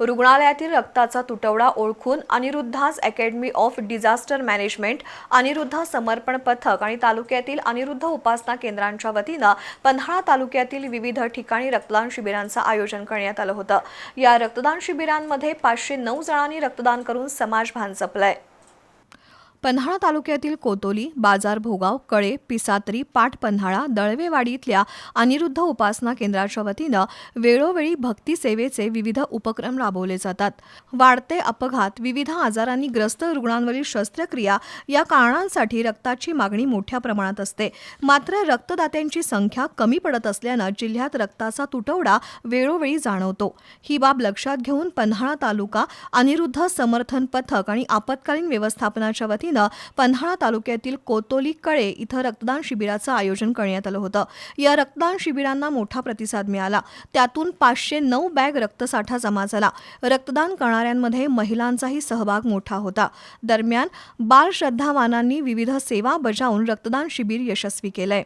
रुग्णालयातील रक्ताचा तुटवडा ओळखून अनिरुद्धास Academy of Disaster Management Aniruddha समर्पण पथक आणि तालुक्यातील अनिरुद्ध उपासना केंद्रांच्या वतीनं पन्हाळा तालुक्यातील विविध ठिकाणी रक्तदान शिबिरांचं आयोजन करण्यात आलं होतं. या रक्तदान शिबिरांमध्ये पाचशे नऊ जणांनी रक्तदान करून समाजभान जपलंय. पन्हाळा तालुक्यातील कोतोली बाजार भोगाव कळे पिसात्री पाट पन्हाळा दळवेवाडी इथल्या अनिरुद्ध उपासना केंद्राच्या वतीनं वेळोवेळी भक्ती सेवेचे विविध उपक्रम राबवले जातात. वाढते अपघात विविध आजारांनी ग्रस्त रुग्णांवरील शस्त्रक्रिया या कारणांसाठी रक्ताची मागणी मोठ्या प्रमाणात असते. मात्र रक्तदात्यांची संख्या कमी पडत असल्यानं जिल्ह्यात रक्ताचा तुटवडा वेळोवेळी जाणवतो. ही बाब लक्षात घेऊन पन्हाळा तालुका अनिरुद्ध समर्थन पथक आणि आपत्कालीन व्यवस्थापनाच्या वतीनं वतीनं पन्हाळा तालुक्यातील कोतोली कळे इथं रक्तदान शिबिराचं आयोजन करण्यात आलं होतं. या रक्तदान शिबिरांना मोठा प्रतिसाद मिळाला. त्यातून पाचशे नऊ बॅग रक्तसाठा जमा झाला. रक्तदान करणाऱ्यांमध्ये महिलांचाही सहभाग मोठा होता. दरम्यान बाल श्रद्धावानांनी विविध सेवा बजावून रक्तदान शिबिर यशस्वी केलंय.